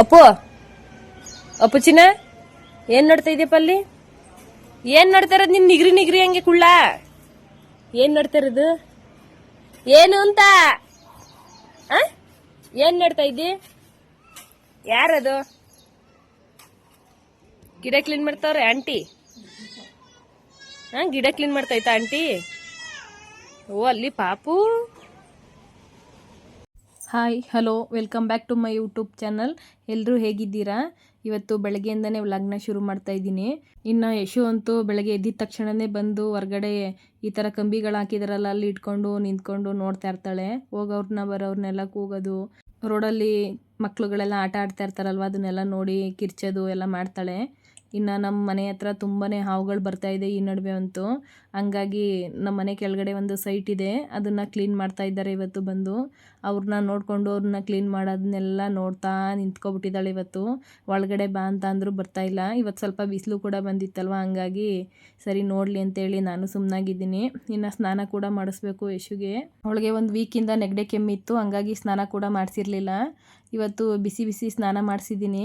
ಅಪ್ಪು ಅಪ್ಪು ಚಿನ್ನ, ಏನ್ ನಡ್ತಾ ಇದೆಯಪ್ಪ ಅಲ್ಲಿ? ಏನ್ ನಡ್ತಾ ಇರೋದು ನಿನ್ ನಿಗ್ರಿ ನಿಗ್ರಿ ಹಂಗೆ ಕುಳ್ಳ? ಏನ್ ನಡ್ತಾ ಇರೋದು? ಏನು ಅಂತ? ಆ? ಏನ್ ನಡ್ತಾ ಇದ್ದಿ? ಯಾರದು? ಗಿಡ ಕ್ಲೀನ್ ಮಾಡ್ತಾವ್ರೆ ಆಂಟಿ. ಹಾ ಗಿಡ ಕ್ಲೀನ್ ಮಾಡ್ತಾ ಆಂಟಿ? ಓ, ಅಲ್ಲಿ ಪಾಪು. Hi hello welcome back to my YouTube channel ಎಲ್ಲರೂ ಹೇಗಿದ್ದೀರಾ? ಇವತ್ತು ಬೆಳಗ್ಗೆಯಿಂದನೇ ವ್ಲಾಗ್ನ ಶುರು ಮಾಡ್ತಾ ಇದ್ದೀನಿ. ಇನ್ನು ಯಶು ಅಂತೂ ಬೆಳಗ್ಗೆ ಎದ್ದಿದ ತಕ್ಷಣವೇ ಬಂದು ಹೊರಗಡೆ ಈ ಥರ ಕಂಬಿಗಳು ಹಾಕಿದಾರಲ್ಲ, ಅಲ್ಲಿ ಇಟ್ಕೊಂಡು, ನಿಂತ್ಕೊಂಡು ನೋಡ್ತಾ ಇರ್ತಾಳೆ. ಹೋಗೋರ್ನ ಬರೋರ್ನೆಲ್ಲ ಕೂಗೋದು. ರೋಡಲ್ಲಿ ಮಕ್ಳುಗಳೆಲ್ಲ ಆಟ ಆಡ್ತಾ ಇರ್ತಾರಲ್ವ, ಅದನ್ನೆಲ್ಲ ನೋಡಿ ಕಿರ್ಚೋದು, ಎಲ್ಲ ಮಾಡ್ತಾಳೆ. ಇನ್ನು ನಮ್ಮ ಮನೆ ಹತ್ರ ತುಂಬಾ ಹಾವುಗಳು ಬರ್ತಾಯಿದೆ ಈ ನಡುವೆ ಅಂತೂ. ಹಂಗಾಗಿ ನಮ್ಮ ಮನೆ ಕೆಳಗಡೆ ಒಂದು ಸೈಟ್ ಇದೆ, ಅದನ್ನು ಕ್ಲೀನ್ ಮಾಡ್ತಾ ಇದ್ದಾರೆ ಇವತ್ತು ಬಂದು. ಅವ್ರನ್ನ ನೋಡಿಕೊಂಡು ಅವ್ರನ್ನ ಕ್ಲೀನ್ ಮಾಡೋದನ್ನೆಲ್ಲ ನೋಡ್ತಾ ನಿಂತ್ಕೊಬಿಟ್ಟಿದ್ದಾಳೆ ಇವತ್ತು. ಒಳಗಡೆ ಬಾ ಅಂತ ಅಂದರೂ ಬರ್ತಾ ಇಲ್ಲ. ಇವತ್ತು ಸ್ವಲ್ಪ ಬಿಸಿಲು ಕೂಡ ಬಂದಿತ್ತಲ್ವ, ಹಂಗಾಗಿ ಸರಿ ನೋಡಲಿ ಅಂತೇಳಿ ನಾನು ಸುಮ್ಮನಾಗಿದ್ದೀನಿ ಇನ್ನು ಸ್ನಾನ ಕೂಡ ಮಾಡಿಸ್ಬೇಕು ಯಶುಗೆ. ಅವಳಿಗೆ ಒಂದು ವೀಕಿಂದ ನೆಗಡೆ ಕೆಮ್ಮಿತ್ತು ಹಂಗಾಗಿ ಸ್ನಾನ ಕೂಡ ಮಾಡಿಸಿರ್ಲಿಲ್ಲ. ಇವತ್ತು ಬಿಸಿ ಬಿಸಿ ಸ್ನಾನ ಮಾಡಿಸಿದ್ದೀನಿ.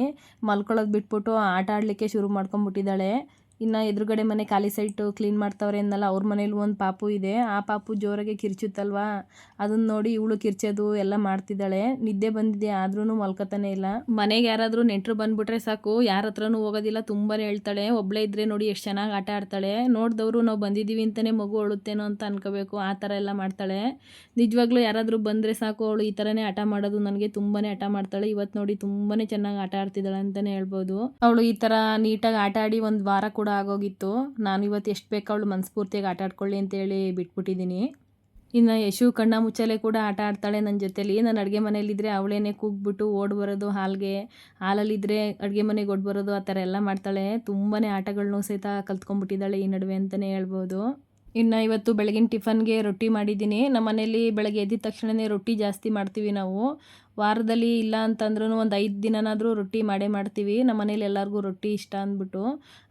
ಮಲ್ಕೊಳ್ಳೋದು ಬಿಟ್ಬಿಟ್ಟು ಆಟ ಆಡಲಿಕ್ಕೆ ಶುರು ಮಾಡ್ಕೊಂಬಿಟ್ಟಿದ್ದಾಳೆ ಇನ್ನು ಎದುರುಗಡೆ ಮನೆ ಖಾಲಿ ಸೈಟು ಕ್ಲೀನ್ ಮಾಡ್ತಾವ್ರೆ ಅಂದಲ್ಲ ಅವ್ರ ಮನೇಲಿ ಒಂದು ಪಾಪು ಇದೆ. ಆ ಪಾಪು ಜೋರಾಗೆ ಕಿರ್ಚುತ್ತಲ್ವಾ? ಅದನ್ನ ನೋಡಿ ಇವಳು ಕಿರ್ಚೋದು ಎಲ್ಲ ಮಾಡ್ತಿದ್ದಾಳೆ. ನಿದ್ದೆ ಬಂದಿದೆ ಆದ್ರೂ ಮಲ್ಕೋತಾನೆ ಇಲ್ಲ. ಮನೆಗೆ ಯಾರಾದರೂ ನೆಂಟರು ಬಂದ್ಬಿಟ್ರೆ ಸಾಕು. ಯಾರ ಹತ್ರನೂ ಹೋಗೋದಿಲ್ಲ ತುಂಬಾ ಹೇಳ್ತಾಳೆ. ಒಬ್ಳೆ ಇದ್ರೆ ನೋಡಿ ಎಷ್ಟು ಚೆನ್ನಾಗಿ ಆಟ ಆಡ್ತಾಳೆ. ನೋಡಿದವರು ನಾವು ಬಂದಿದ್ದೀವಿ ಅಂತಲೇ ಮಗು ಅಳುತ್ತೇನೋ ಅಂತ ಅನ್ಕೋಬೇಕು. ಆ ಥರ ಎಲ್ಲ ಮಾಡ್ತಾಳೆ. ನಿಜವಾಗ್ಲೂ ಯಾರಾದರೂ ಬಂದರೆ ಸಾಕು, ಅವಳು ಈ ಥರನೇ ಆಟ ಮಾಡೋದು ನನಗೆ ತುಂಬಾ ಆಟ ಮಾಡ್ತಾಳೆ. ಇವತ್ತು ನೋಡಿ ತುಂಬಾ ಚೆನ್ನಾಗಿ ಆಟ ಆಡ್ತಿದ್ದಾಳೆ ಅಂತಲೇ ಹೇಳ್ಬೋದು. ಅವಳು ಈ ಥರ ನೀಟಾಗಿ ಆಟ ಆಡಿ ಒಂದು ವಾರ ಕೂಡ ಆಗೋಗಿತ್ತು. ನಾನು ಇವತ್ತು ಎಷ್ಟು ಬೇಕು ಅವಳು ಮನಸ್ಫೂರ್ತಿಯಾಗಿ ಆಟ ಆಡ್ಕೊಳ್ಳಿ ಅಂತೇಳಿ ಬಿಟ್ಬಿಟ್ಟಿದ್ದೀನಿ. ಇನ್ನು ಯಶು ಕಣ್ಣ ಮುಚ್ಚಲೆ ಕೂಡ ಆಟ ಆಡ್ತಾಳೆ ನನ್ನ ಜೊತೆಲಿ. ನಾನು ಅಡುಗೆ ಮನೇಲಿದ್ದರೆ ಅವಳೇನೆ ಕೂಗ್ಬಿಟ್ಟು ಓಡ್ ಬರೋದು, ಹಾಲ್ಗೆ ಹಾಲಲ್ಲಿದ್ದರೆ ಅಡುಗೆ ಮನೆಗೆ ಓಡ್ ಬರೋದು, ಆ ಥರ ಎಲ್ಲ ಮಾಡ್ತಾಳೆ. ತುಂಬಾ ಆಟಗಳನ್ನೂ ಸಹಿತ ಕಲ್ತ್ಕೊಂಡ್ಬಿಟ್ಟಿದ್ದಾಳೆ ಈ ನಡುವೆ ಅಂತಲೇ ಹೇಳ್ಬೋದು. ಇನ್ನು ಇವತ್ತು ಬೆಳಗಿನ ಟಿಫನ್ಗೆ ರೊಟ್ಟಿ ಮಾಡಿದ್ದೀನಿ. ನಮ್ಮ ಮನೇಲಿ ಬೆಳಗ್ಗೆ ಎದ್ದಿದ ತಕ್ಷಣವೇ ರೊಟ್ಟಿ ಜಾಸ್ತಿ ಮಾಡ್ತೀವಿ ನಾವು. ವಾರದಲ್ಲಿ ಇಲ್ಲ ಅಂತಂದ್ರೂ ಒಂದು ಐದು ದಿನನಾದರೂ ರೊಟ್ಟಿ ಮಾಡೇ ಮಾಡ್ತೀವಿ. ನಮ್ಮ ಮನೇಲಿ ಎಲ್ಲರಿಗೂ ರೊಟ್ಟಿ ಇಷ್ಟ ಅಂದ್ಬಿಟ್ಟು.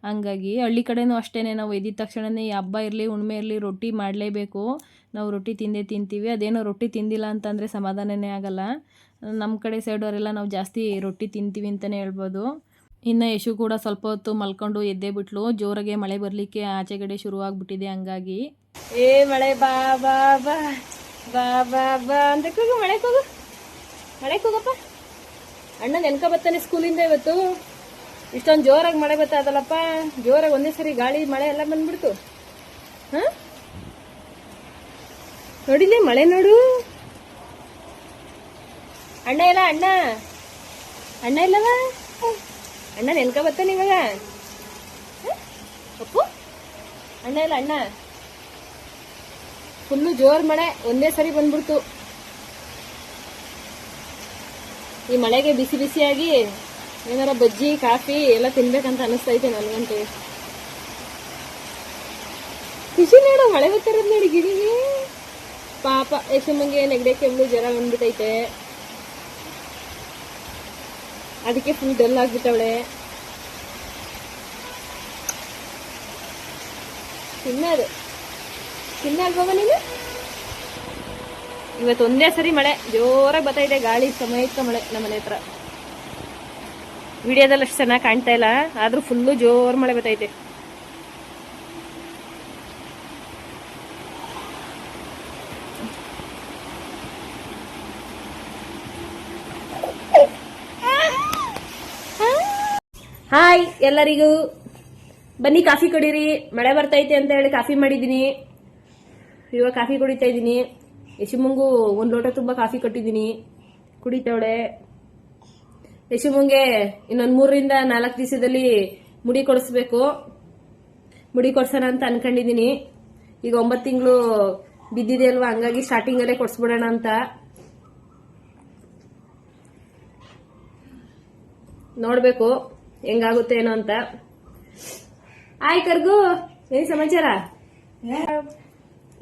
ಹಂಗಾಗಿ ಹಳ್ಳಿ ಕಡೆನೂ ಅಷ್ಟೇ ನಾವು ಎದ್ದಿದ ತಕ್ಷಣವೇ ಹಬ್ಬ ಇರಲಿ, ಹುಣ್ಮೆ ಇರಲಿ ರೊಟ್ಟಿ ಮಾಡಲೇಬೇಕು. ನಾವು ರೊಟ್ಟಿ ತಿಂದೇ ತಿಂತೀವಿ. ಅದೇನೋ ರೊಟ್ಟಿ ತಿಂದಿಲ್ಲ ಅಂತಂದರೆ ಸಮಾಧಾನನೇ ಆಗಲ್ಲ. ನಮ್ಮ ಕಡೆ ಸೈಡವರೆಲ್ಲ ನಾವು ಜಾಸ್ತಿ ರೊಟ್ಟಿ ತಿಂತೀವಿ ಅಂತಲೇ ಹೇಳ್ಬೋದು. ಇನ್ನು ಯಶು ಕೂಡ ಸ್ವಲ್ಪ ಹೊತ್ತು ಮಲ್ಕೊಂಡು ಎದ್ದೇ ಬಿಟ್ಲು. ಜೋರಾಗೆ ಮಳೆ ಬರಲಿಕ್ಕೆ ಆಚೆಗಡೆ ಶುರುವಾಗ್ಬಿಟ್ಟಿದೆ ಹಂಗಾಗಿ. ಏ ಮಳೆ ಬಾ ಬಾ ಬಾ ಬಾ ಬಾ ಬಾ ಅಂತ ಕೂಗು ಮಳೆ ಕೂಗು. ಮಳೆ ಹೋಗಪ್ಪ. ಅಣ್ಣ ನೆನ್ಕ ಬರ್ತಾನೆ ಸ್ಕೂಲಿಂದ ಇವತ್ತು? ಇಷ್ಟೊಂದು ಜೋರಾಗಿ ಮಳೆ ಬರ್ತಾಯಿದಲ್ಲಪ್ಪ ಜೋರಾಗಿ ಒಂದೇ ಸರಿ ಗಾಳಿ, ಮಳೆ ಎಲ್ಲ ಬಂದ್ಬಿಡ್ತು. ಹಾಂ? ನೋಡಿಲಿ ಮಳೆ ನೋಡು? ಅಣ್ಣ ಇಲ್ಲ ಅಣ್ಣ? ಅಣ್ಣ ಇಲ್ಲವ? ಅಣ್ಣ ನೆನ್ಕ ಬರ್ತಾನೆ ಇವಾಗ? ಅಪ್ಪು? ಅಣ್ಣ ಇಲ್ಲ, ಅಣ್ಣ. ಫುಲ್ಲು ಜೋರು ಮಳೆ, ಒಂದೇ ಸರಿ ಬಂದ್ಬಿಡ್ತು. ಈ ಮಳೆಗೆ ಬಿಸಿ ಬಿಸಿಯಾಗಿ ಏನಾರ ಬಜ್ಜಿ, ಕಾಫಿ ಎಲ್ಲ ತಿನ್ಬೇಕಂತ ಅನಿಸ್ತೈತೆ ನನಗಂತೂ. ಖುಷಿ ನೋಡು ಮಳೆ ಬರ್ತಿರೋದು ನೋಡಿ ಗಿರಿಗೆ ಪಾಪ ಯಶಮ್ಮಂಗೆ ನೆಗಡೆ, ಕೆಮ್ಮು, ಜ್ವರ ಬಂದ್ಬಿಟ್ಟೈತೆ ಅದಕ್ಕೆ ಫುಲ್ ಡಲ್ ಆಗ್ಬಿಟ್ಟವಳೆ. ತಿನ್ನೋದು. ತಿನ್ನಲ್ವಾ ನೀನು? ಇವತ್ತು ಒಂದೇ ಸರಿ ಮಳೆ, ಜೋರಾಗಿ ಬರ್ತಾ ಇದೆ, ಗಾಳಿ ಸಮೇತ ಮಳೆ ನಮ್ಮ ಮನೆ ಹತ್ರ. ವಿಡಿಯೋದಲ್ಲಿ ಅಷ್ಟು ಚೆನ್ನಾಗಿ ಕಾಣ್ತಾ ಇಲ್ಲ, ಆದ್ರೂ ಫುಲ್ಲು ಜೋರ್ ಮಳೆ ಬರ್ತೈತೆ ಹಾಯ್ ಎಲ್ಲರಿಗೂ. ಬನ್ನಿ ಕಾಫಿ ಕುಡೀರಿ. ಮಳೆ ಬರ್ತೈತೆ ಅಂತ ಹೇಳಿ ಕಾಫಿ ಮಾಡಿದ್ದೀನಿ. ಇವಾಗ ಕಾಫಿ ಕುಡಿತಾ ಇದ್ದೀನಿ. ಯಶುಮಂಗು ಒಂದು ಲೋಟ ತುಂಬ ಕಾಫಿ ಕೊಟ್ಟಿದ್ದೀನಿ. ಕುಡಿತಾವಳೆ ಯಶಮುಂಗೆ ಇನ್ನೊಂದು ಮೂರರಿಂದ ನಾಲ್ಕು ದಿವಸದಲ್ಲಿ ಮುಡಿ ಕೊಡಿಸ್ಬೇಕು. ಮುಡಿ ಕೊಡ್ಸೋಣ ಅಂತ ಅನ್ಕೊಂಡಿದ್ದೀನಿ. ಈಗ ಒಂಬತ್ತು ತಿಂಗಳು ಬಿದ್ದಿದೆ ಅಲ್ವಾ? ಹಂಗಾಗಿ ಸ್ಟಾರ್ಟಿಂಗಲ್ಲೇ ಕೊಡ್ಸ್ಬಿಡೋಣ ಅಂತ. ನೋಡ್ಬೇಕು ಹೆಂಗಾಗುತ್ತೆ ಏನೋ ಅಂತ. ಆಯ್ ಕರ್ಗು, ಏನ್ ಸಮಾಚಾರ?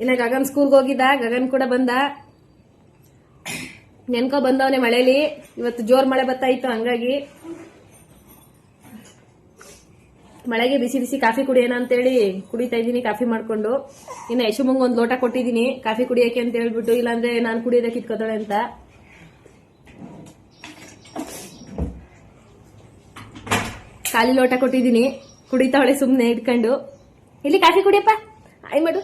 ಇನ್ನ ಗಗನ್ ಸ್ಕೂಲ್ಗೆ ಹೋಗಿದ್ದ, ಗಗನ್ ಕೂಡ ಬಂದ. ನೆನ್ಕೋ ಬಂದವನೆ ಮಳೇಲಿ. ಇವತ್ತು ಜೋರ್ ಮಳೆ ಬರ್ತಾ ಇತ್ತು, ಹಂಗಾಗಿ. ಮಳೆಗೆ ಬಿಸಿ ಬಿಸಿ ಕಾಫಿ ಕುಡಿಯೋಣ ಅಂತೇಳಿ ಕುಡಿತಾ ಇದ್ದೀನಿ, ಕಾಫಿ ಮಾಡ್ಕೊಂಡು. ಇನ್ನು ಯಶುಮಂಗ್ ಒಂದು ಲೋಟ ಕೊಟ್ಟಿದ್ದೀನಿ, ಕಾಫಿ ಕುಡಿಯೋಕೆ ಅಂತ ಹೇಳ್ಬಿಟ್ಟು, ಇಲ್ಲಾಂದ್ರೆ ನಾನು ಕುಡಿಯೋದಕ್ಕೆ ಇಟ್ಕೋತಾಳೆ ಅಂತ. ಖಾಲಿ ಲೋಟ ಕೊಟ್ಟಿದ್ದೀನಿ, ಕುಡಿತಾವಳೆ ಸುಮ್ಮನೆ ಇಟ್ಕೊಂಡು. ಇಲ್ಲಿ ಕಾಫಿ ಕುಡಿಯಪ್ಪ, ಆಯ್ ಮಾಡು.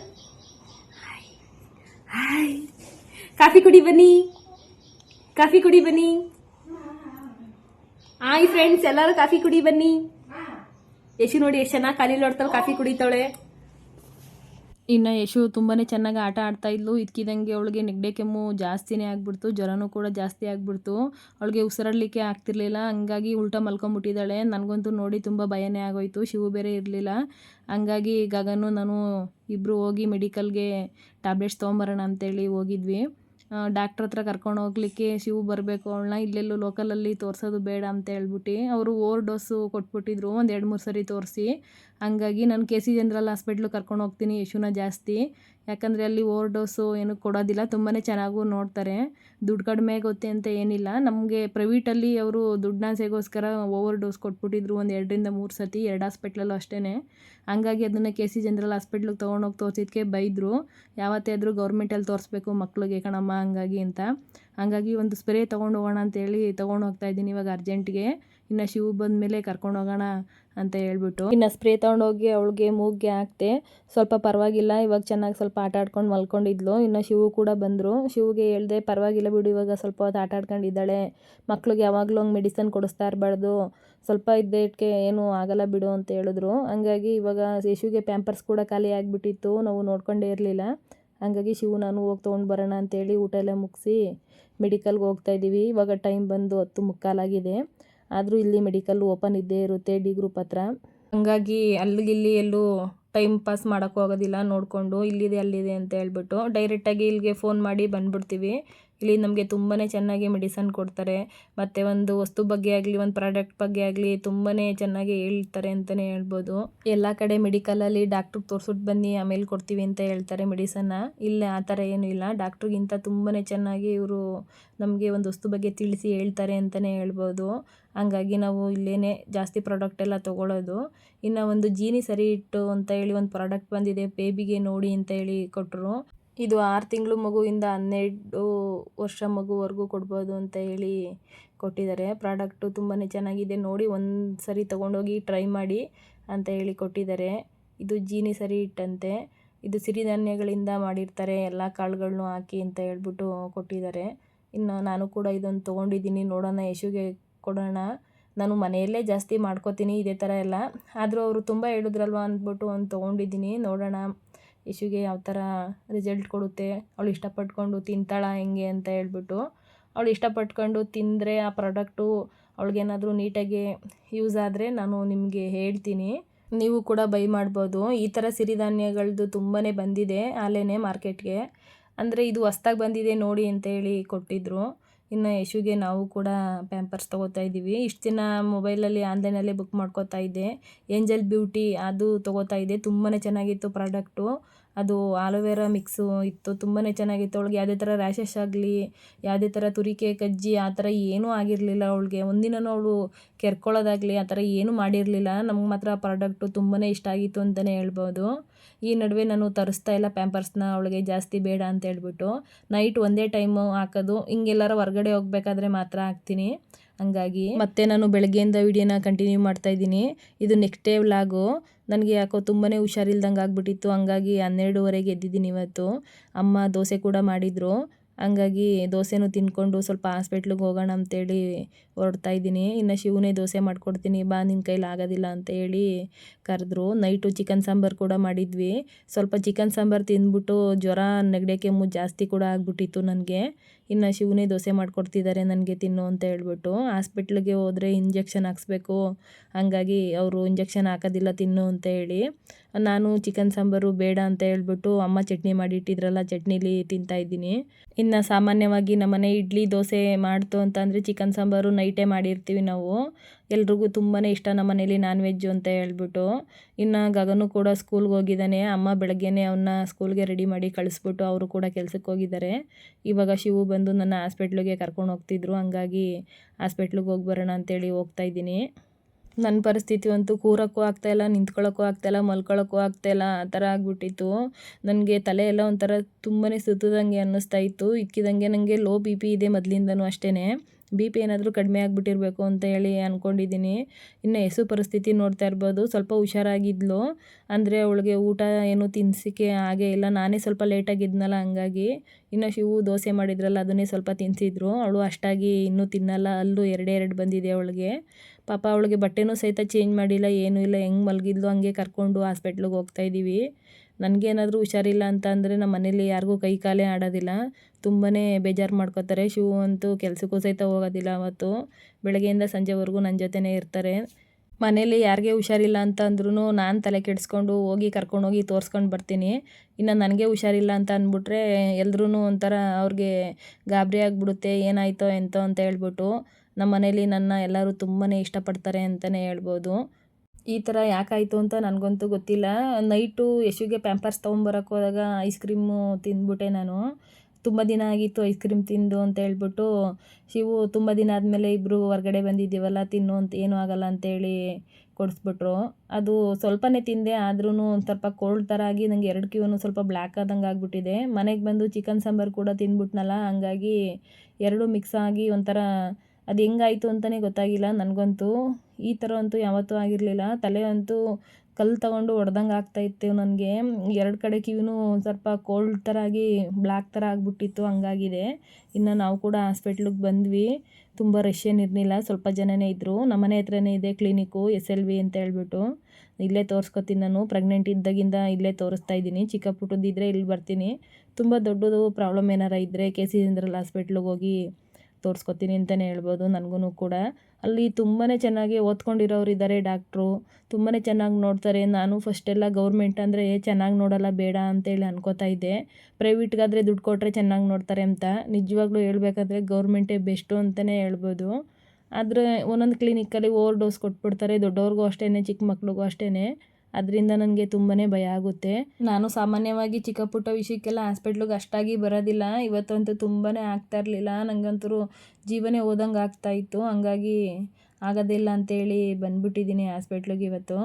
ಹಾಯ್ ಕಾಫಿ ಕುಡಿ ಬನ್ನಿ ಕಾಫಿ ಕುಡಿ ಬನ್ನಿ ಹಾಯ್ ಫ್ರೆಂಡ್ಸ್ ಎಲ್ಲರೂ ಕಾಫಿ ಕುಡಿ ಬನ್ನಿ ಯಶು ನೋಡಿ ಎಷ್ಟು ಚೆನ್ನಾಗಿ ಖಾಲಿ ನೋಡ್ತಾಳೆ ಕಾಫಿ ಕುಡಿತಾವಳೆ ಇನ್ನು ಯಶು ತುಂಬಾ ಚೆನ್ನಾಗಿ ಆಟ ಆಡ್ತಾ ಇದ್ಲು. ಇದ್ಕಿದಂಗೆ ಅವಳಿಗೆ ನೆಗಡೆ ಕೆಮ್ಮು ಜಾಸ್ತಿನೇ ಆಗ್ಬಿಡ್ತು. ಜ್ವರನೂ ಕೂಡ ಜಾಸ್ತಿ ಆಗ್ಬಿಡ್ತು. ಅವಳಿಗೆ ಉಸಿರಾಡಲಿಕ್ಕೆ ಆಗ್ತಿರ್ಲಿಲ್ಲ. ಹಂಗಾಗಿ ಉಲ್ಟ ಮಲ್ಕೊಂಬಿಟ್ಟಿದ್ದಾಳೆ. ನನಗಂತೂ ನೋಡಿ ತುಂಬ ಭಯನೇ ಆಗೋಯ್ತು. ಶಿವು ಬೇರೆ ಇರಲಿಲ್ಲ. ಹಂಗಾಗಿ ಗಗನು ನಾನು ಇಬ್ಬರು ಹೋಗಿ ಮೆಡಿಕಲ್ಗೆ ಟ್ಯಾಬ್ಲೆಟ್ಸ್ ತೊಗೊಂಬರೋಣ ಅಂತೇಳಿ ಹೋಗಿದ್ವಿ. ಡಾಕ್ಟ್ರ್ ಹತ್ರ ಕರ್ಕೊಂಡು ಹೋಗ್ಲಿಕ್ಕೆ ಶಿವು ಬರಬೇಕು, ಅವಳನ್ನ ಇಲ್ಲೆಲ್ಲೂ ಲೋಕಲಲ್ಲಿ ತೋರಿಸೋದು ಬೇಡ ಅಂತ ಹೇಳ್ಬಿಟ್ಟು ಅವರು ಓವರ್ ಡೋಸು ಕೊಟ್ಬಿಟ್ಟಿದ್ರು, ಒಂದು ಎರಡು ಮೂರು ಸರಿ ತೋರಿಸಿ. ಹಂಗಾಗಿ ನಾನು ಕೆ ಸಿ ಜನರಲ್ ಹಾಸ್ಪಿಟ್ಲು ಕರ್ಕೊಂಡು ಹೋಗ್ತೀನಿ ಯಶುನ ಜಾಸ್ತಿ. ಯಾಕಂದರೆ ಅಲ್ಲಿ ಓವರ್ ಡೋಸು ಏನು ಕೊಡೋದಿಲ್ಲ ತುಂಬಾ ಚೆನ್ನಾಗೂ ನೋಡ್ತಾರೆ. ದುಡ್ಡು ಕಡಿಮೆ ಗೊತ್ತೆ ಅಂತ ಏನಿಲ್ಲ. ನಮಗೆ ಪ್ರೈವೇಟಲ್ಲಿ ಅವರು ದುಡ್ಡಾಸೆಗೋಸ್ಕರ ಓವರ್ ಡೋಸ್ ಕೊಟ್ಬಿಟ್ಟಿದ್ರು ಒಂದು ಎರಡರಿಂದ ಮೂರು ಸತಿ, ಎರಡು ಹಾಸ್ಪಿಟ್ಲಲ್ಲೂ ಅಷ್ಟೇ ಹಂಗಾಗಿ ಅದನ್ನು ಕೆ ಸಿ ಜನರಲ್ ಹಾಸ್ಪಿಟ್ಲಿಗೆ ತೊಗೊಂಡೋಗಿ ತೋರಿಸಿದ್ಕೆ ಬೈದರು. ಯಾವತ್ತೇ ಆದರೂ ಗೌರ್ಮೆಂಟಲ್ಲಿ ತೋರಿಸ್ಬೇಕು ಮಕ್ಳಿಗೆ, ಕಣಮ್ಮ ಹಂಗಾಗಿ ಅಂತ. ಹಂಗಾಗಿ ಒಂದು ಸ್ಪ್ರೇ ತೊಗೊಂಡು ಹೋಗೋಣ ಅಂತೇಳಿ ತೊಗೊಂಡು ಹೋಗ್ತಾ ಇದ್ದೀನಿ ಇವಾಗ ಅರ್ಜೆಂಟ್ಗೆ ಇನ್ನು ಶಿವು ಬಂದಮೇಲೆ ಕರ್ಕೊಂಡು ಹೋಗೋಣ ಅಂತ ಹೇಳ್ಬಿಟ್ಟು. ಇನ್ನು ಸ್ಪ್ರೇ ತೊಗೊಂಡೋಗಿ ಅವಳಿಗೆ ಮೂಗ್ಗೆ ಹಾಕ್ತೆ. ಸ್ವಲ್ಪ ಪರವಾಗಿಲ್ಲ, ಇವಾಗ ಚೆನ್ನಾಗಿ ಸ್ವಲ್ಪ ಆಟ ಆಡ್ಕೊಂಡು ಮಲ್ಕೊಂಡಿದ್ಲು. ಇನ್ನು ಶಿವು ಕೂಡ ಬಂದರು. ಶಿವುಗೆ ಹೇಳ್ದೆ, ಪರವಾಗಿಲ್ಲ ಬಿಡು, ಇವಾಗ ಸ್ವಲ್ಪ ಹೊತ್ತು ಆಟ ಆಡ್ಕೊಂಡಿದ್ದಾಳೆ. ಮಕ್ಳಿಗೆ ಯಾವಾಗಲೂ ಹಂಗೆ ಮೆಡಿಸನ್ ಕೊಡಿಸ್ತಾ ಇರಬಾರ್ದು. ಸ್ವಲ್ಪ ಇದ್ದಕ್ಕೆ ಏನು ಆಗಲ್ಲ ಬಿಡು ಅಂತ ಹೇಳಿದ್ರು. ಹಂಗಾಗಿ ಇವಾಗ ಯಶುಗೆ ಪ್ಯಾಂಪರ್ಸ್ ಕೂಡ ಖಾಲಿ ಆಗಿಬಿಟ್ಟಿತ್ತು. ನಾವು ನೋಡ್ಕೊಂಡೇ ಇರಲಿಲ್ಲ. ಹಂಗಾಗಿ ಶಿವು, ನಾನು ಹೋಗಿ ತೊಗೊಂಡು ಬರೋಣ ಅಂತೇಳಿ ಊಟ ಎಲ್ಲ ಮುಗಿಸಿ ಮೆಡಿಕಲ್ಗೆ ಹೋಗ್ತಾ ಇದ್ದೀವಿ ಇವಾಗ ಟೈಮ್ ಬಂದು ಹತ್ತು ಮುಕ್ಕಾಲಾಗಿದೆ. ಆದರೂ ಇಲ್ಲಿ ಮೆಡಿಕಲ್ ಓಪನ್ ಇದ್ದೇ ಇರುತ್ತೆ ಡಿ ಗ್ರೂಪ್ ಹತ್ರ. ಹಂಗಾಗಿ ಅಲ್ಲಿಗಿಲ್ಲಿ ಎಲ್ಲೂ ಟೈಮ್ ಪಾಸ್ ಮಾಡೋಕ್ಕೂ ಆಗೋದಿಲ್ಲ ನೋಡಿಕೊಂಡು ಇಲ್ಲಿದೆ ಅಲ್ಲಿದೆ ಅಂತ ಹೇಳ್ಬಿಟ್ಟು ಡೈರೆಕ್ಟಾಗಿ ಇಲ್ಲಿಗೆ ಫೋನ್ ಮಾಡಿ ಬಂದ್ಬಿಡ್ತೀವಿ. ಇಲ್ಲಿ ನಮಗೆ ತುಂಬಾ ಚೆನ್ನಾಗಿ ಮೆಡಿಸನ್ ಕೊಡ್ತಾರೆ. ಮತ್ತು ಒಂದು ವಸ್ತು ಬಗ್ಗೆ ಆಗಲಿ, ಒಂದು ಪ್ರಾಡಕ್ಟ್ ಬಗ್ಗೆ ಆಗಲಿ ತುಂಬಾ ಚೆನ್ನಾಗಿ ಹೇಳ್ತಾರೆ ಅಂತಲೇ ಹೇಳ್ಬೋದು. ಎಲ್ಲ ಕಡೆ ಮೆಡಿಕಲಲ್ಲಿ ಡಾಕ್ಟ್ರಿಗೆ ತೋರಿಸ್ಬಿಟ್ಟು ಬನ್ನಿ, ಆಮೇಲೆ ಕೊಡ್ತೀವಿ ಅಂತ ಹೇಳ್ತಾರೆ ಮೆಡಿಸನ್ನ. ಇಲ್ಲ, ಆ ಥರ ಏನೂ ಇಲ್ಲ. ಡಾಕ್ಟ್ರಿಗಿಂತ ತುಂಬಾ ಚೆನ್ನಾಗಿ ಇವರು ನಮಗೆ ಒಂದು ವಸ್ತು ಬಗ್ಗೆ ತಿಳಿಸಿ ಹೇಳ್ತಾರೆ ಅಂತಲೇ ಹೇಳ್ಬೋದು. ಹಂಗಾಗಿ ನಾವು ಇಲ್ಲೇ ಜಾಸ್ತಿ ಪ್ರಾಡಕ್ಟ್ ಎಲ್ಲ ತೊಗೊಳೋದು. ಇನ್ನು ಒಂದು ಜೀನಿ ಸರಿ ಇಟ್ಟು ಅಂತ ಹೇಳಿ ಒಂದು ಪ್ರಾಡಕ್ಟ್ ಬಂದಿದೆ, ಬೇಬಿಗೆ ನೋಡಿ ಅಂತ ಹೇಳಿ ಕೊಟ್ಟರು ಇದು ಆರು ತಿಂಗಳು ಮಗುವಿಂದ ಹನ್ನೆರಡು ವರ್ಷ ಮಗುವರೆಗೂ ಕೊಡ್ಬೋದು ಅಂತ ಹೇಳಿ ಕೊಟ್ಟಿದ್ದಾರೆ. ಪ್ರಾಡಕ್ಟು ತುಂಬಾ ಚೆನ್ನಾಗಿದೆ. ನೋಡಿ ಒಂದು ಸರಿ ತೊಗೊಂಡೋಗಿ ಟ್ರೈ ಮಾಡಿ ಅಂತ ಹೇಳಿ ಕೊಟ್ಟಿದ್ದಾರೆ. ಇದು ಜೀನಿ ಸರಿ ಇಟ್ಟಂತೆ ಇದು ಸಿರಿಧಾನ್ಯಗಳಿಂದ ಮಾಡಿರ್ತಾರೆ. ಎಲ್ಲ ಕಾಳುಗಳನ್ನು ಹಾಕಿ ಅಂತ ಹೇಳ್ಬಿಟ್ಟು ಕೊಟ್ಟಿದ್ದಾರೆ. ಇನ್ನು ನಾನು ಕೂಡ ಇದೊಂದು ತೊಗೊಂಡಿದ್ದೀನಿ. ನೋಡೋಣ, ಯಶುಗೆ ಕೊಡೋಣ. ನಾನು ಮನೆಯಲ್ಲೇ ಜಾಸ್ತಿ ಮಾಡ್ಕೋತೀನಿ. ಇದೇ ಥರ ಎಲ್ಲ. ಆದರೂ ಅವರು ತುಂಬ ಹೇಳಿದ್ರಲ್ವ ಅಂದ್ಬಿಟ್ಟು ಒಂದು ತೊಗೊಂಡಿದ್ದೀನಿ. ನೋಡೋಣ. ಯಶುಗೆ ಯಾವ ಥರ ರಿಸಲ್ಟ್ ಕೊಡುತ್ತೆ, ಅವಳು ಇಷ್ಟಪಟ್ಕೊಂಡು ತಿಂತಾಳ ಹೆಂಗೆ ಅಂತ ಹೇಳ್ಬಿಟ್ಟು, ಅವಳು ಇಷ್ಟಪಟ್ಕೊಂಡು ತಿಂದರೆ ಆ ಪ್ರಾಡಕ್ಟು ಅವಳಿಗೇನಾದರೂ ನೀಟಾಗಿ ಯೂಸ್ ಆದರೆ ನಾನು ನಿಮಗೆ ಹೇಳ್ತೀನಿ. ನೀವು ಕೂಡ ಬೈ ಮಾಡ್ಬೋದು. ಈ ಥರ ಸಿರಿಧಾನ್ಯಗಳದ್ದು ತುಂಬಾ ಬಂದಿದೆ ಆಲೇನೆ ಮಾರ್ಕೆಟ್ಗೆ. ಅಂದರೆ ಇದು ಹೊಸ್ದಾಗಿ ಬಂದಿದೆ ನೋಡಿ ಅಂತ ಹೇಳಿ ಕೊಟ್ಟಿದ್ದರು ಇನ್ನು ಯಶುಗೆ ನಾವು ಕೂಡ ಪ್ಯಾಂಪರ್ಸ್ ತೊಗೋತಾ ಇದ್ದೀವಿ ಇಷ್ಟು ದಿನ ಮೊಬೈಲಲ್ಲಿ, ಆನ್ಲೈನಲ್ಲೇ ಬುಕ್ ಮಾಡ್ಕೋತಾ ಇದ್ದೆ. ಏಂಜಲ್ ಬ್ಯೂಟಿ ಅದು ತೊಗೋತಾ ಇದ್ದೆ. ತುಂಬಾ ಚೆನ್ನಾಗಿತ್ತು ಪ್ರಾಡಕ್ಟು. ಅದು ಆಲೋವೆರಾ ಮಿಕ್ಸು ಇತ್ತು ತುಂಬಾ ಚೆನ್ನಾಗಿತ್ತು. ಅವಳಿಗೆ ಯಾವುದೇ ಥರ ರ್ಯಾಷಸ್ ಆಗಲಿ, ಯಾವುದೇ ಥರ ತುರಿಕೆ, ಕಜ್ಜಿ ಆ ಥರ ಏನೂ ಆಗಿರಲಿಲ್ಲ ಅವಳಿಗೆ. ಒಂದಿನವೂ ಅವಳು ಕೆರ್ಕೊಳ್ಳೋದಾಗಲಿ ಆ ಥರ ಏನೂ ಮಾಡಿರಲಿಲ್ಲ. ನಮ್ಗೆ ಮಾತ್ರ ಆ ಪ್ರಾಡಕ್ಟು ತುಂಬಾ ಇಷ್ಟ ಆಗಿತ್ತು ಅಂತಲೇ ಹೇಳ್ಬೋದು. ಈ ನಡುವೆ ನಾನು ತರಿಸ್ತಾ ಇಲ್ಲ ಪ್ಯಾಂಪರ್ಸ್ನ ಅವಳಿಗೆ ಜಾಸ್ತಿ ಬೇಡ ಅಂತ ಹೇಳ್ಬಿಟ್ಟು. ನೈಟ್ ಒಂದೇ ಟೈಮು ಹಾಕೋದು. ಹಿಂಗೆಲ್ಲರೂ ಹೊರಗಡೆ ಹೋಗಬೇಕಾದ್ರೆ ಮಾತ್ರ ಹಾಕ್ತೀನಿ. ಹಂಗಾಗಿ ಮತ್ತೆ ನಾನು ಬೆಳಗ್ಗೆಯಿಂದ ವಿಡಿಯೋನ ಕಂಟಿನ್ಯೂ ಮಾಡ್ತಾ ಇದ್ದೀನಿ. ಇದು ನೆಕ್ಸ್ಟ್ ಡೇ ವ್ಲಾಗು ನನಗೆ ಯಾಕೋ ತುಂಬಾ ಹುಷಾರಿಲ್ದಂಗೆ ಆಗಿಬಿಟ್ಟಿತ್ತು. ಹಂಗಾಗಿ ಹನ್ನೆರಡುವರೆಗೆ ಎದ್ದಿದ್ದೀನಿ ಇವತ್ತು. ಅಮ್ಮ ದೋಸೆ ಕೂಡ ಮಾಡಿದರು. ಹಂಗಾಗಿ ದೋಸೆನೂ ತಿನ್ಕೊಂಡು ಸ್ವಲ್ಪ ಹಾಸ್ಪಿಟ್ಲಿಗೆ ಹೋಗೋಣ ಅಂತೇಳಿ ಹೊರಡ್ತಾ ಇದ್ದೀನಿ. ಇನ್ನು ಶಿವನೇ ದೋಸೆ ಮಾಡಿಕೊಡ್ತೀನಿ. ಬಾ ನಿನ್ನ ಕೈಲಿ ಆಗೋದಿಲ್ಲ ಅಂತ ಹೇಳಿ ಕರೆದ್ರು. ನೈಟು ಚಿಕನ್ ಸಾಂಬಾರು ಕೂಡ ಮಾಡಿದ್ವಿ. ಸ್ವಲ್ಪ ಚಿಕನ್ ಸಾಂಬಾರು ತಿಂದ್ಬಿಟ್ಟು ಜ್ವರ ನೆಗಡೆ ಕೆಮ್ಮು ಜಾಸ್ತಿ ಕೂಡ ಆಗಿಬಿಟ್ಟಿತ್ತು ನನಗೆ. ಇನ್ನು ಶಿವನೇ ದೋಸೆ ಮಾಡಿಕೊಡ್ತಿದ್ದಾರೆ ನನಗೆ ತಿನ್ನು ಅಂತ ಹೇಳ್ಬಿಟ್ಟು ಹಾಸ್ಪಿಟ್ಲಿಗೆ ಹೋದರೆ ಇಂಜೆಕ್ಷನ್ ಹಾಕ್ಸ್ಬೇಕು. ಹಂಗಾಗಿ ಅವರು ಇಂಜೆಕ್ಷನ್ ಹಾಕೋದಿಲ್ಲ ತಿನ್ನು ಅಂತ ಹೇಳಿ. ನಾನು ಚಿಕನ್ ಸಾಂಬಾರು ಬೇಡ ಅಂತ ಹೇಳ್ಬಿಟ್ಟು ಅಮ್ಮ ಚಟ್ನಿ ಮಾಡಿಟ್ಟಿದ್ರಲ್ಲ, ಚಟ್ನಿಲಿ ತಿಂತಾಯಿದ್ದೀನಿ ಇನ್ನು ಸಾಮಾನ್ಯವಾಗಿ ನಮ್ಮನೆ ಇಡ್ಲಿ ದೋಸೆ ಮಾಡ್ತು ಅಂತಂದರೆ ಚಿಕನ್ ಸಾಂಬಾರು ನೈಟೇ ಮಾಡಿರ್ತೀವಿ ನಾವು. ಎಲ್ರಿಗೂ ತುಂಬಾ ಇಷ್ಟ ನಮ್ಮ ಮನೇಲಿ ನಾನ್ ವೆಜ್ಜು ಅಂತ ಹೇಳ್ಬಿಟ್ಟು. ಇನ್ನು ಗಗನು ಕೂಡ ಸ್ಕೂಲ್ಗೆ ಹೋಗಿದ್ದಾನೆ. ಅಮ್ಮ ಬೆಳಗ್ಗೆನೇ ಅವನ್ನ ಸ್ಕೂಲ್ಗೆ ರೆಡಿ ಮಾಡಿ ಕಳಿಸ್ಬಿಟ್ಟು ಅವರು ಕೂಡ ಕೆಲಸಕ್ಕೆ ಹೋಗಿದ್ದಾರೆ. ಇವಾಗ ಶಿವು ಬಂದು ನನ್ನ ಹಾಸ್ಪಿಟ್ಲಿಗೆ ಕರ್ಕೊಂಡು ಹೋಗ್ತಿದ್ರು. ಹಂಗಾಗಿ ಹಾಸ್ಪಿಟ್ಲಿಗೆ ಹೋಗಿ ಬರೋಣ ಅಂತೇಳಿ ಹೋಗ್ತಾ ಇದ್ದೀನಿ. ನನ್ನ ಪರಿಸ್ಥಿತಿ ಅಂತೂ ಕೂರೋಕ್ಕೂ ಆಗ್ತಾಯಿಲ್ಲ ನಿಂತ್ಕೊಳ್ಳೋಕ್ಕೂ ಆಗ್ತಾಯಿಲ್ಲ ಮಲ್ಕೊಳ್ಳೋಕ್ಕೂ ಆಗ್ತಾಯಿಲ್ಲ ಆ ಥರ ಆಗಿಬಿಟ್ಟಿತ್ತು. ನನಗೆ ತಲೆ ಎಲ್ಲ ಒಂಥರ ತುಂಬಾ ಸುತ್ತದಂಗೆ ಅನ್ನಿಸ್ತಾ ಇತ್ತು. ಇಕ್ಕಿದಂಗೆ ನನಗೆ ಲೋ ಬಿ ಪಿ ಇದೆ ಮೊದಲಿಂದನೂ ಅಷ್ಟೇ ಬಿ ಪಿ ಏನಾದರೂ ಕಡಿಮೆ ಆಗಿಬಿಟ್ಟಿರಬೇಕು ಅಂತ ಹೇಳಿ ಅಂದ್ಕೊಂಡಿದ್ದೀನಿ ಇನ್ನು ಹೆಸು ಪರಿಸ್ಥಿತಿ ನೋಡ್ತಾ ಇರ್ಬೋದು. ಸ್ವಲ್ಪ ಹುಷಾರಾಗಿದ್ಲು. ಅಂದರೆ ಅವಳಿಗೆ ಊಟ ಏನು ತಿನ್ನಿಸಿಕೆ ಹಾಗೇ ಇಲ್ಲ. ನಾನೇ ಸ್ವಲ್ಪ ಲೇಟಾಗಿದ್ನಲ್ಲ ಹಂಗಾಗಿ. ಇನ್ನು ಶಿವು ದೋಸೆ ಮಾಡಿದ್ರಲ್ಲ, ಅದನ್ನೇ ಸ್ವಲ್ಪ ತಿನ್ನಿಸಿದ್ರು ಅವಳು ಅಷ್ಟಾಗಿ ಇನ್ನೂ ತಿನ್ನಲ್ಲ. ಅಲ್ಲೂ ಎರಡೇ ಎರಡು ಬಂದಿದೆ ಅವಳಿಗೆ. ಪಾಪ ಅವಳಿಗೆ ಬಟ್ಟೆನೂ ಸಹಿತ ಚೇಂಜ್ ಮಾಡಿಲ್ಲ, ಏನೂ ಇಲ್ಲ. ಹೆಂಗೆ ಮಲಗಿದ್ಲು, ಹಂಗೆ ಕರ್ಕೊಂಡು ಹಾಸ್ಪಿಟ್ಲಿಗೆ ಹೋಗ್ತಾಯಿದ್ದೀವಿ ನನಗೇನಾದರೂ ಹುಷಾರಿಲ್ಲ ಅಂತ ಅಂದರೆ ನಮ್ಮ ಮನೇಲಿ ಯಾರಿಗೂ ಕೈ ಕಾಲೇ ಆಡೋದಿಲ್ಲ. ತುಂಬಾ ಬೇಜಾರು ಮಾಡ್ಕೋತಾರೆ. ಶೂ ಅಂತೂ ಕೆಲಸಕ್ಕೂ ಸಹಿತ ಹೋಗೋದಿಲ್ಲ ಅವತ್ತು. ಬೆಳಗ್ಗೆಯಿಂದ ಸಂಜೆವರೆಗೂ ನನ್ನ ಜೊತೆನೇ ಇರ್ತಾರೆ. ಮನೇಲಿ ಯಾರಿಗೆ ಹುಷಾರಿಲ್ಲ ಅಂತ ಅಂದ್ರೂ ನಾನು ತಲೆ ಕೆಡಿಸ್ಕೊಂಡು ಹೋಗಿ ಕರ್ಕೊಂಡೋಗಿ ತೋರಿಸ್ಕೊಂಡು ಬರ್ತೀನಿ. ಇನ್ನು ನನಗೆ ಹುಷಾರಿಲ್ಲ ಅಂತ ಅಂದ್ಬಿಟ್ರೆ ಎಲ್ರೂ ಒಂಥರ ಅವ್ರಿಗೆ ಗಾಬರಿ ಆಗಿಬಿಡುತ್ತೆ, ಏನಾಯಿತೋ ಎಂತೋ ಅಂತ ಹೇಳ್ಬಿಟ್ಟು ನಮ್ಮ ಮನೇಲಿ ನನ್ನ ಎಲ್ಲರೂ ತುಂಬಾ ಇಷ್ಟಪಡ್ತಾರೆ ಅಂತಲೇ ಹೇಳ್ಬೋದು. ಈ ಥರ ಯಾಕಾಯಿತು ಅಂತ ನನಗಂತೂ ಗೊತ್ತಿಲ್ಲ. ನೈಟು ಯಶುಗೆ ಪ್ಯಾಂಪರ್ಸ್ ತೊಗೊಂಬರಕ್ಕೆ ಹೋದಾಗ ಐಸ್ ಕ್ರೀಮು ತಿಂದ್ಬಿಟ್ಟೆ ನಾನು. ತುಂಬ ದಿನ ಆಗಿತ್ತು ಐಸ್ ಕ್ರೀಮ್ ತಿಂದು ಅಂತ ಹೇಳ್ಬಿಟ್ಟು, ಶಿವು ತುಂಬ ದಿನ ಆದಮೇಲೆ ಇಬ್ಬರು ಹೊರಗಡೆ ಬಂದಿದ್ದೀವಲ್ಲ, ತಿನ್ನು ಅಂತ ಏನೂ ಆಗಲ್ಲ ಅಂತೇಳಿ ಕೊಡಿಸ್ಬಿಟ್ರು. ಅದು ಸ್ವಲ್ಪನೇ ತಿಂದೆ ಆದ್ರೂ ಒಂದು ಸ್ವಲ್ಪ ಕೋಲ್ಡ್ ಥರ ಆಗಿ ನನಗೆ ಎರಡು ಕ್ಯೂನು ಸ್ವಲ್ಪ ಬ್ಲ್ಯಾಕ್ ಆದಂಗೆ ಆಗಿಬಿಟ್ಟಿದೆ. ಮನೆಗೆ ಬಂದು ಚಿಕನ್ ಸಾಂಬಾರು ಕೂಡ ತಿಂದ್ಬಿಟ್ನಲ್ಲ ಹಂಗಾಗಿ ಎರಡೂ ಮಿಕ್ಸ್ ಆಗಿ ಒಂಥರ ಅದು ಹೆಂಗಾಯಿತು ಅಂತಲೇ ಗೊತ್ತಾಗಿಲ್ಲ ನನಗಂತೂ. ಈ ಥರ ಅಂತೂ ಯಾವತ್ತೂ ಆಗಿರಲಿಲ್ಲ. ತಲೆ ಅಂತೂ ಕಲ್ಲು ತಗೊಂಡು ಹೊಡ್ದಂಗೆ ಆಗ್ತಾಯಿತ್ತು ನನಗೆ ಎರಡು ಕಡೆ ಕಿವಿನೂ ಸ್ವಲ್ಪ ಕೋಲ್ಡ್ ಥರ ಆಗಿ ಬ್ಲ್ಯಾಕ್ ಥರ ಆಗಿಬಿಟ್ಟಿತ್ತು, ಹಂಗಾಗಿದೆ. ಇನ್ನು ನಾವು ಕೂಡ ಹಾಸ್ಪಿಟ್ಲಿಗೆ ಬಂದ್ವಿ. ತುಂಬ ರಶ್ ಏನಿರಲಿಲ್ಲ ಸ್ವಲ್ಪ ಜನನೇ ಇದ್ದರು ನಮ್ಮನೆ ಹತ್ರನೇ ಇದೆ ಕ್ಲಿನಿಕ್ಕು ಎಸ್ ಎಲ್ ವಿ ಅಂತ ಹೇಳ್ಬಿಟ್ಟು. ಇಲ್ಲೇ ತೋರಿಸ್ಕೊತೀನಿ ನಾನು. ಪ್ರೆಗ್ನೆಂಟ್ ಇದ್ದಾಗಿಂದ ಇಲ್ಲೇ ತೋರಿಸ್ತಾ ಇದ್ದೀನಿ. ಚಿಕ್ಕ ಪುಟ್ಟದಿದ್ದರೆ ಇಲ್ಲಿ ಬರ್ತೀನಿ. ತುಂಬ ದೊಡ್ಡದು ಪ್ರಾಬ್ಲಮ್ ಏನಾರ ಇದ್ದರೆ ಕೆ ಸಿ ಇಂದ್ರಲ್ ಹಾಸ್ಪಿಟ್ಲಿಗೆ ಹೋಗಿ ತೋರಿಸ್ಕೊತೀನಿ ಅಂತಲೇ ಹೇಳ್ಬೋದು ನನಗೂ ಕೂಡ. ಅಲ್ಲಿ ತುಂಬಾ ಚೆನ್ನಾಗಿ ಓದ್ಕೊಂಡಿರೋರು ಇದ್ದಾರೆ ಡಾಕ್ಟ್ರು. ತುಂಬಾ ಚೆನ್ನಾಗಿ ನೋಡ್ತಾರೆ. ನಾನು ಫಸ್ಟೆಲ್ಲ ಗೌರ್ಮೆಂಟ್ ಅಂದರೆ ಚೆನ್ನಾಗಿ ನೋಡೋಲ್ಲ, ಬೇಡ ಅಂತೇಳಿ ಅನ್ಕೋತಾ ಇದ್ದೆ. ಪ್ರೈವೇಟ್ಗಾದರೆ ದುಡ್ಡು ಕೊಟ್ಟರೆ ಚೆನ್ನಾಗಿ ನೋಡ್ತಾರೆ ಅಂತ. ನಿಜವಾಗ್ಲೂ ಹೇಳ್ಬೇಕಾದ್ರೆ ಗೌರ್ಮೆಂಟೇ ಬೆಸ್ಟು ಅಂತಲೇ ಹೇಳ್ಬೋದು. ಆದರೆ ಒಂದೊಂದು ಕ್ಲಿನಿಕ್ಕಲ್ಲಿ ಓವರ್ ಡೋಸ್ ಕೊಟ್ಬಿಡ್ತಾರೆ. ದೊಡ್ಡವ್ರಿಗೂ ಅಷ್ಟೇ ಚಿಕ್ಕ ಮಕ್ಳಿಗೂ ಅಷ್ಟೇ ಅದರಿಂದ ನನಗೆ ತುಂಬಾ ಭಯ ಆಗುತ್ತೆ. ನಾನು ಸಾಮಾನ್ಯವಾಗಿ ಚಿಕ್ಕ ಪುಟ್ಟ ವಿಷಯಕ್ಕೆಲ್ಲ ಹಾಸ್ಪಿಟ್ಲಿಗೆ ಅಷ್ಟಾಗಿ ಬರೋದಿಲ್ಲ. ಇವತ್ತಂತೂ ತುಂಬಾ ಆಗ್ತಾ ಇರಲಿಲ್ಲ. ನನಗಂತೂ ಜೀವನೇ ಹೋದಂಗೆ ಆಗ್ತಾಯಿತ್ತು ಹಂಗಾಗಿ ಆಗೋದಿಲ್ಲ ಅಂತೇಳಿ ಬಂದ್ಬಿಟ್ಟಿದ್ದೀನಿ ಹಾಸ್ಪಿಟ್ಲಿಗೆ ಇವತ್ತು.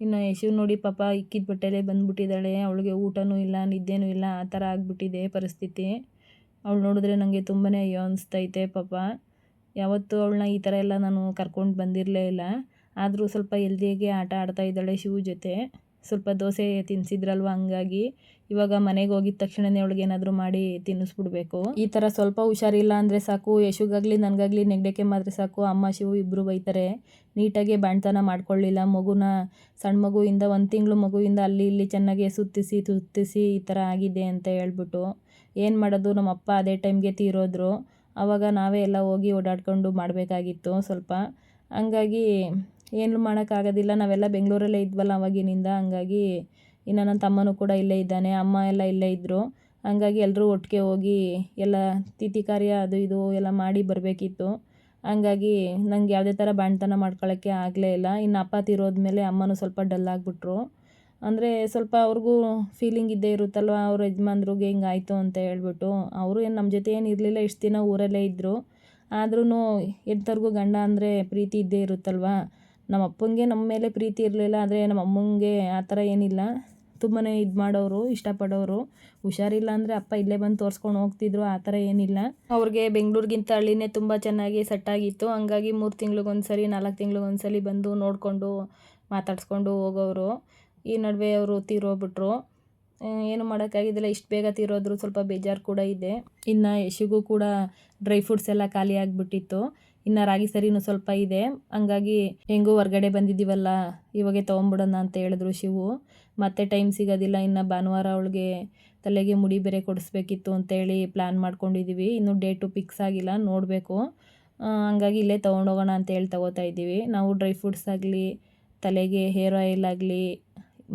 ಇನ್ನು ಯಶು ನೋಡಿ ಪಾಪ ಇಕ್ಕಿದ ಬಟ್ಟೆಲೇ ಬಂದ್ಬಿಟ್ಟಿದ್ದಾಳೆ ಅವಳಿಗೆ ಊಟನೂ ಇಲ್ಲ, ನಿದ್ದೆನೂ ಇಲ್ಲ. ಆ ಥರ ಆಗಿಬಿಟ್ಟಿದೆ ಪರಿಸ್ಥಿತಿ. ಅವಳು ನೋಡಿದ್ರೆ ನನಗೆ ತುಂಬಾ ಅಯ್ಯೋ ಅನಿಸ್ತೈತೆ ಪಾಪ. ಯಾವತ್ತೂ ಅವಳನ್ನ ಈ ಥರ ಎಲ್ಲ ನಾನು ಕರ್ಕೊಂಡು ಬಂದಿರಲೇ ಇಲ್ಲ. ಆದರೂ ಸ್ವಲ್ಪ ಹೆಲ್ದಿಯಾಗಿ ಆಟ ಆಡ್ತಾ ಇದ್ದಾಳೆ ಶಿವು ಜೊತೆ. ಸ್ವಲ್ಪ ದೋಸೆ ತಿನ್ನಿಸಿದ್ರಲ್ವ ಹಂಗಾಗಿ? ಇವಾಗ ಮನೆಗೆ ಹೋಗಿದ ತಕ್ಷಣನೇ ಅವಳಿಗೆ ಏನಾದರೂ ಮಾಡಿ ತಿನ್ನಿಸ್ಬಿಡ್ಬೇಕು. ಈ ಥರ ಸ್ವಲ್ಪ ಹುಷಾರಿಲ್ಲ ಅಂದರೆ ಸಾಕು. ಯಶುಗಾಗಲಿ, ನನಗಾಗಲಿ ನೆಗಡಿಕೆ ಮಾತ್ರ ಸಾಕು. ಅಮ್ಮ, ಶಿವು ಇಬ್ಬರು ಬೈತಾರೆ. ನೀಟಾಗಿ ಬಾಣ್ತನ ಮಾಡ್ಕೊಳ್ಳಿಲ್ಲ. ಮಗುನ ಸಣ್ಣ ಮಗುವಿಂದ ಒಂದು ತಿಂಗಳು ಮಗುವಿಂದ ಅಲ್ಲಿ ಇಲ್ಲಿ ಚೆನ್ನಾಗಿ ಸುತ್ತಿಸಿ ಸುತ್ತಿಸಿ ಈ ಥರ ಆಗಿದೆ ಅಂತ ಹೇಳ್ಬಿಟ್ಟು ಏನು ಮಾಡೋದು? ನಮ್ಮ ಅಪ್ಪ ಅದೇ ಟೈಮ್ಗೆ ತೀರೋದ್ರು. ಆವಾಗ ನಾವೇ ಎಲ್ಲ ಹೋಗಿ ಓಡಾಡ್ಕೊಂಡು ಮಾಡಬೇಕಾಗಿತ್ತು ಸ್ವಲ್ಪ. ಹಂಗಾಗಿ ಏನು ಮಾಡೋಕ್ಕಾಗೋದಿಲ್ಲ. ನಾವೆಲ್ಲ ಬೆಂಗಳೂರಲ್ಲೇ ಇದ್ವಲ್ಲ ಅವಾಗಿನಿಂದ. ಹಂಗಾಗಿ ಇನ್ನು ನನ್ನ ತಮ್ಮನೂ ಕೂಡ ಇಲ್ಲೇ ಇದ್ದಾನೆ. ಅಮ್ಮ ಎಲ್ಲ ಇಲ್ಲೇ ಇದ್ದರು ಹಂಗಾಗಿ ಎಲ್ಲರೂ ಒಟ್ಟಿಗೆ ಹೋಗಿ ಎಲ್ಲ ತಿಥಿ ಕಾರ್ಯ ಅದು ಇದು ಎಲ್ಲ ಮಾಡಿ ಬರಬೇಕಿತ್ತು. ಹಂಗಾಗಿ ನಂಗೆ ಯಾವುದೇ ಥರ ಬಾಣ್ತನ ಮಾಡ್ಕೊಳ್ಳೋಕ್ಕೆ ಆಗಲೇ ಇಲ್ಲ. ಇನ್ನು ಅಪ್ಪ ಮೇಲೆ ಅಮ್ಮನೂ ಸ್ವಲ್ಪ ಡಲ್ ಆಗಿಬಿಟ್ರು. ಅಂದರೆ ಸ್ವಲ್ಪ ಅವ್ರಿಗೂ ಫೀಲಿಂಗ್ ಇದ್ದೇ ಇರುತ್ತಲ್ವ? ಅವ್ರ ಯಜಮಾನ್ರಿಗೆ ಹಿಂಗಾಯಿತು ಅಂತ ಹೇಳ್ಬಿಟ್ಟು. ಅವರು ಏನು ನಮ್ಮ ಜೊತೆ ಏನು ಇರಲಿಲ್ಲ. ಇಷ್ಟು ದಿನ ಊರಲ್ಲೇ ಇದ್ದರು ಆದ್ರೂ ಎಂಥವ್ರಿಗೂ ಗಂಡ ಅಂದರೆ ಪ್ರೀತಿ ಇದ್ದೇ ಇರುತ್ತಲ್ವ? ನಮ್ಮ ಅಪ್ಪನಿಗೆ ನಮ್ಮ ಮೇಲೆ ಪ್ರೀತಿ ಇರಲಿಲ್ಲ ಆದರೆ ನಮ್ಮ ಅಮ್ಮಂಗೆ ಆ ಥರ ಏನಿಲ್ಲ. ತುಂಬಾ ಇದು ಮಾಡೋರು, ಇಷ್ಟಪಡೋರು. ಹುಷಾರಿಲ್ಲ ಅಂದರೆ ಅಪ್ಪ ಇಲ್ಲೇ ಬಂದು ತೋರಿಸ್ಕೊಂಡು ಹೋಗ್ತಿದ್ರು, ಆ ಥರ ಏನಿಲ್ಲ. ಅವ್ರಿಗೆ ಬೆಂಗಳೂರಿಗಿಂತ ಹಳ್ಳಿನೇ ತುಂಬ ಚೆನ್ನಾಗಿ ಸೆಟ್ಟಾಗಿತ್ತು ಹಂಗಾಗಿ ಮೂರು ತಿಂಗ್ಳಿಗೊಂದು ಸರಿ, ನಾಲ್ಕು ತಿಂಗ್ಳಿಗೊಂದು ಸಲ ಬಂದು ನೋಡಿಕೊಂಡು ಮಾತಾಡಿಸ್ಕೊಂಡು ಹೋಗೋರು ಈ ನಡುವೆ ಅವರು ತೀರೋಗ್ಬಿಟ್ರು. ಏನು ಮಾಡೋಕ್ಕಾಗಿದ್ದಿಲ್ಲ. ಇಷ್ಟು ಬೇಗ ತೀರೋದ್ರು ಸ್ವಲ್ಪ ಬೇಜಾರು ಕೂಡ ಇದೆ. ಇನ್ನು ಯಶಿಗೂ ಕೂಡ ಡ್ರೈ ಫ್ರೂಟ್ಸ್ ಎಲ್ಲ ಖಾಲಿ ಆಗಿಬಿಟ್ಟಿತ್ತು. ಇನ್ನು ರಾಗಿ ಸರಿನೂ ಸ್ವಲ್ಪ ಇದೆ. ಹಂಗಾಗಿ ಹೆಂಗೂ ಹೊರ್ಗಡೆ ಬಂದಿದ್ದೀವಲ್ಲ, ಇವಾಗೆ ತೊಗೊಂಬಿಡೋಣ ಅಂತ ಹೇಳಿದ್ರು ಶಿವು. ಮತ್ತೆ ಟೈಮ್ ಸಿಗೋದಿಲ್ಲ, ಇನ್ನು ಭಾನುವಾರ ಅವಳಿಗೆ ತಲೆಗೆ ಮುಡಿ ಬೇರೆ ಕೊಡಿಸ್ಬೇಕಿತ್ತು ಅಂತೇಳಿ ಪ್ಲ್ಯಾನ್ ಮಾಡ್ಕೊಂಡಿದ್ದೀವಿ ಇನ್ನೂ ಡೇಟು ಫಿಕ್ಸ್ ಆಗಿಲ್ಲ, ನೋಡಬೇಕು. ಹಂಗಾಗಿ ಇಲ್ಲೇ ತೊಗೊಂಡೋಗೋಣ ಅಂತೇಳಿ ತೊಗೋತಾ ಇದ್ದೀವಿ. ನಾವು ಡ್ರೈ ಫ್ರೂಟ್ಸ್ ಆಗಲಿ, ತಲೆಗೆ ಹೇರ್ ಆಯಿಲ್ ಆಗಲಿ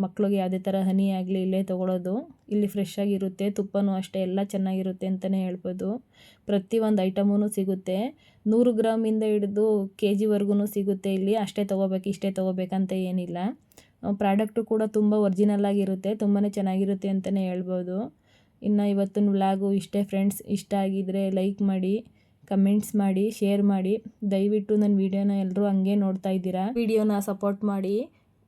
ಮಕ್ಳಿಗೆ ಯಾವುದೇ ಥರ ಹನಿ ಆಗಲಿ ಇಲ್ಲೇ ತೊಗೊಳೋದು. ಇಲ್ಲಿ ಫ್ರೆಶ್ ಆಗಿರುತ್ತೆ ತುಪ್ಪನೂ ಅಷ್ಟೇ, ಎಲ್ಲ ಚೆನ್ನಾಗಿರುತ್ತೆ ಅಂತಲೇ ಹೇಳ್ಬೋದು. ಪ್ರತಿಯೊಂದು ಐಟಮೂ ಸಿಗುತ್ತೆ. ನೂರು ಗ್ರಾಮಿಂದ ಹಿಡಿದು ಕೆ ಜಿವರೆಗೂ ಸಿಗುತ್ತೆ ಇಲ್ಲಿ. ಅಷ್ಟೇ ತೊಗೋಬೇಕು, ಇಷ್ಟೇ ತೊಗೋಬೇಕಂತ ಏನಿಲ್ಲ. ಪ್ರಾಡಕ್ಟು ಕೂಡ ತುಂಬ ಒರ್ಜಿನಲ್ ಆಗಿರುತ್ತೆ ತುಂಬಾ ಚೆನ್ನಾಗಿರುತ್ತೆ ಅಂತಲೇ ಹೇಳ್ಬೋದು. ಇನ್ನು ಇವತ್ತಿನ ವ್ಲಾಗು ಇಷ್ಟೇ ಫ್ರೆಂಡ್ಸ್ ಇಷ್ಟ ಆಗಿದ್ದರೆ ಲೈಕ್ ಮಾಡಿ ಕಮೆಂಟ್ಸ್ ಮಾಡಿ ಶೇರ್ ಮಾಡಿ. ದಯವಿಟ್ಟು ನನ್ನ ವಿಡಿಯೋನ ಎಲ್ಲರೂ ಹಂಗೆ ನೋಡ್ತಾ ಇದ್ದೀರಾ? ವಿಡಿಯೋನ ಸಪೋರ್ಟ್ ಮಾಡಿ.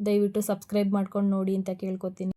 ದಯವಿಟ್ಟು ಸಬ್ಸ್ಕ್ರೈಬ್ ಮಾಡ್ಕೊಂಡು ನೋಡಿ ಅಂತ ಕೇಳ್ಕೊತೀನಿ.